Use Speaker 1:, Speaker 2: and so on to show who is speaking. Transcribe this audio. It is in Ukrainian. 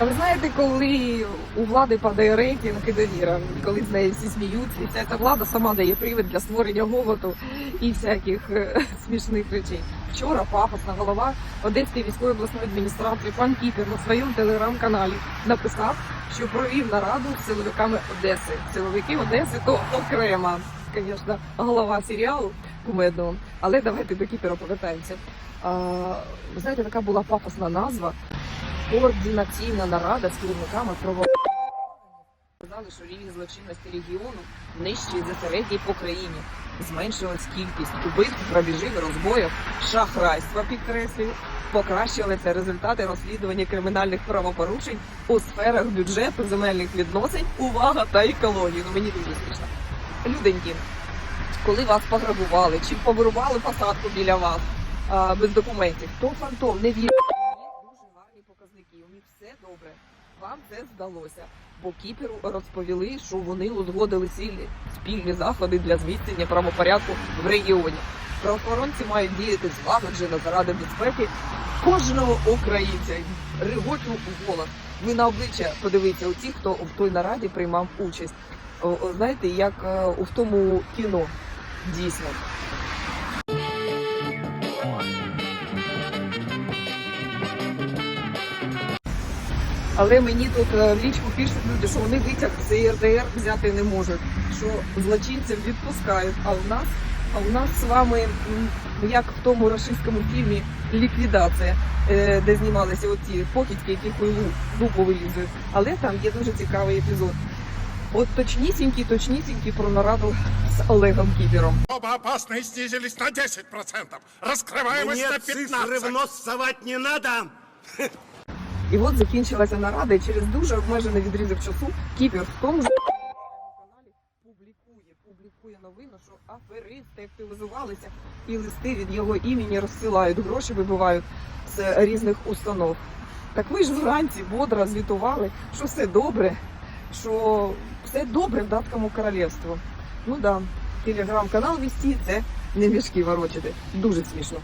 Speaker 1: А ви знаєте, коли у влади падає рейтинг і довіра, коли з неї всі сміються, і вся ця влада сама дає привід для створення голоду і всяких е, смішних речей. Вчора пафосна голова Одеської військової обласної адміністрації пан Кіпер на своєму телеграм-каналі написав, що провів нараду з силовиками Одеси. Силовики Одеси то окрема, звісно, голова серіалу кумедного. Але давайте до Кіпера повертаємося. А, знаєте, така була пафосна назва координаційна нарада з керівниками правоохоронних сказали, що рівень злочинності регіону нижчий за середній по країні. Зменшилась кількість убивств, грабіжів, розбоїв, шахрайства підкреслюю. Покращилися результати розслідування кримінальних правопорушень у сферах бюджету, земельних відносин, увага та екології. Ну мені дуже смішно. Люденькі, коли вас пограбували чи повирували посадку біля вас а, без документів, то фантом не вірить. Показники. У них все добре. Вам це здалося. Бо кіперу розповіли, що вони узгодили цілі спільні заходи для зміцнення правопорядку в регіоні. Правоохоронці мають діяти злагоджено заради безпеки кожного українця. Ригочу у голос. Ви на обличчя подивіться у тих, хто в той нараді приймав участь. Знаєте, як е, у тому кіно дійсно. Але мені тут е, в лічку пишуть люди, що вони витяг з ЄРДР взяти не можуть, що злочинців відпускають. А у нас, а у нас з вами, м, як в тому рашистському фільмі Ліквідація, е, де знімалися оці покидьки, які хуйлу дупу вилізують. Але там є дуже цікавий епізод. От точнісінький, точнісінький про нараду з Олегом Кібером.
Speaker 2: Оба опасные снизились на 10%. Раскрываемость
Speaker 3: Мне
Speaker 2: на
Speaker 3: цифры в
Speaker 2: 15%.
Speaker 3: нос совать не надо.
Speaker 1: І от закінчилася нарада, і через дуже обмежений відрізок часу Кіпер в тому ж каналі публікує, публікує новину, що аферисти активізувалися і листи від його імені розсилають, гроші вибивають з різних установ. Так ви ж вранці бодро звітували, що все добре, що все добре в датському королівству. Ну да, телеграм-канал вести це не мішки ворочити. Дуже смішно.